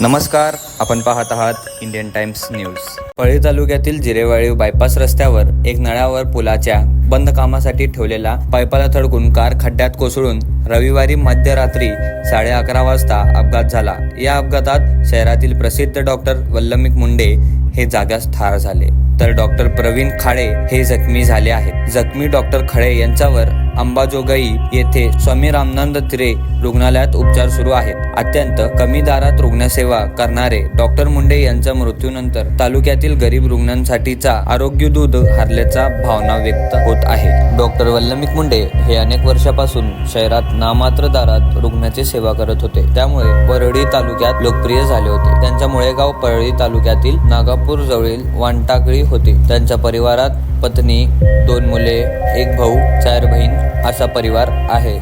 नमस्कार आपण पाहत आहात इंडियन टाइम्स न्यूज. पळी तालुक्यातील जिरेवाळी बायपास रस्त्यावर एक नळावर पुलाच्या बंद कामासाठी ठेवलेला पायपाला थडकून कार खड्ड्यात कोसळून रविवारी मध्यरात्री साडे अकरा वाजता अपघात झाला. या अपघातात शहरातील प्रसिद्ध डॉक्टर वल्लमिक मुंडे हे जाग्यास ठार झाले. तर डॉक्टर प्रवीण खाडे हे जखमी झाले आहेत. जखमी डॉक्टर खळे यांच्यावर अंबाजोगाई येथे स्वामी रामनंद तिरे रुग्णालयात उपचार सुरू आहेत. अत्यंत कमी दारात रुग्णसेवा करणारे डॉक्टर मुंडे यांच्या मृत्यूनंतर तालुक्यातील गरीब रुग्णांसाठीचा आरोग्य दूध हरल्याचा भावना व्यक्त होत आहे. डॉक्टर वल्लमिक मुंडे हे अनेक वर्षापासून शहरात नामात्र दारात रुग्णाची सेवा करत होते. त्यामुळे परळी तालुक्यात लोकप्रिय झाले होते. त्यांच्या मुळेगाव परळी तालुक्यातील नागापूर जवळील वांटाकळी होते. त्यांच्या परिवारात पत्नी दोन मुले एक भाऊ चार बहीण असा परिवार आहे.